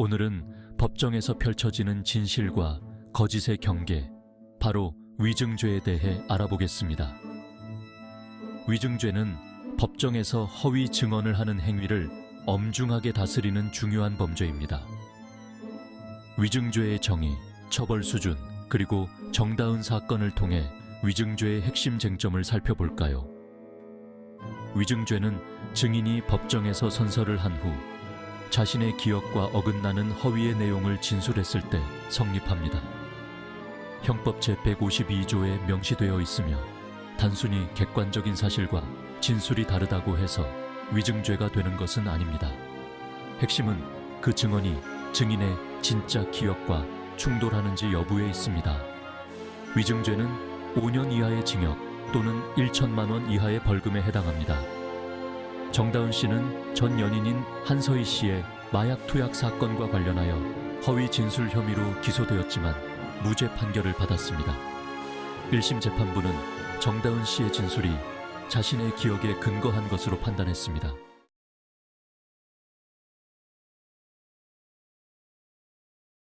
오늘은 법정에서 펼쳐지는 진실과 거짓의 경계, 바로 위증죄에 대해 알아보겠습니다. 위증죄는 법정에서 허위 증언을 하는 행위를 엄중하게 다스리는 중요한 범죄입니다. 위증죄의 정의, 처벌 수준, 그리고 정다운 사건을 통해 위증죄의 핵심 쟁점을 살펴볼까요? 위증죄는 증인이 법정에서 선서를 한후 자신의 기억과 어긋나는 허위의 내용을 진술했을 때 성립합니다. 형법 제152조에 명시되어 있으며 단순히 객관적인 사실과 진술이 다르다고 해서 위증죄가 되는 것은 아닙니다. 핵심은 그 증언이 증인의 진짜 기억과 충돌하는지 여부에 있습니다. 위증죄는 5년 이하의 징역 또는 1천만 원 이하의 벌금에 해당합니다. 정다은 씨는 전 연인인 한서희 씨의 마약 투약 사건과 관련하여 허위 진술 혐의로 기소되었지만 무죄 판결을 받았습니다. 1심 재판부는 정다은 씨의 진술이 자신의 기억에 근거한 것으로 판단했습니다.